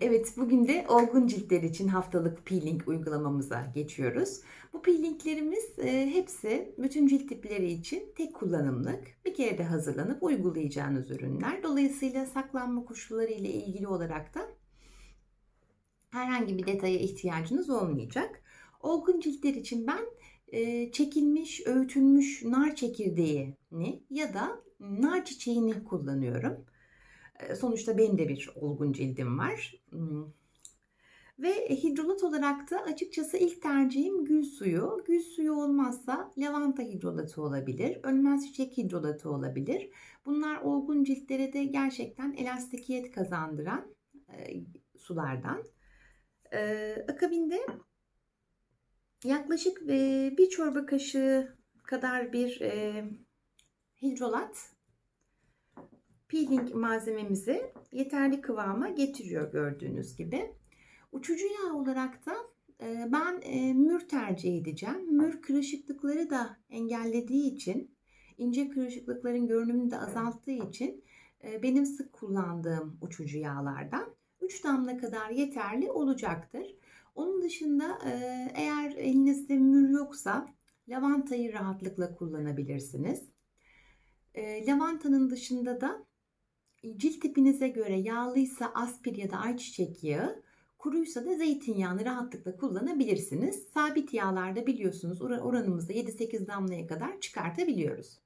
Evet, bugün de olgun ciltler için haftalık peeling uygulamamıza geçiyoruz. Bu peelinglerimiz e, hepsi bütün cilt tipleri için tek kullanımlık, bir kere de hazırlanıp uygulayacağınız ürünler. Dolayısıyla saklanma koşulları ile ilgili olarak da herhangi bir detaya ihtiyacınız olmayacak. Olgun ciltler için ben e, çekilmiş, öğütülmüş nar çekirdeğini ya da nar çiçeğini kullanıyorum. E, Sonuçta benim de bir olgun cildim var. Hmm. Ve hidrolat olarak da açıkçası ilk tercihim gül suyu. Gül suyu olmazsa lavanta hidrolatı olabilir. Ölmez çiçek hidrolatı olabilir. Bunlar olgun ciltlere de gerçekten elastikiyet kazandıran e, sulardan. E, akabinde yaklaşık bir çorba kaşığı kadar bir hidrolat peeling malzememizi yeterli kıvama getiriyor gördüğünüz gibi. Uçucu yağ olarak da e, ben e, mür tercih edeceğim. Mür kırışıklıkları da engellediği için, ince kırışıklıkların görünümünü de azalttığı için e, benim sık kullandığım uçucu yağlardan 3 damla kadar yeterli olacaktır. Onun dışında eğer elinizde mür yoksa lavantayı rahatlıkla kullanabilirsiniz. Lavantanın dışında da cilt tipinize göre yağlıysa aspir ya da ayçiçek yağı, kuruysa da zeytinyağını rahatlıkla kullanabilirsiniz. Sabit yağlarda biliyorsunuz oranımızda 7-8 damlaya kadar çıkartabiliyoruz.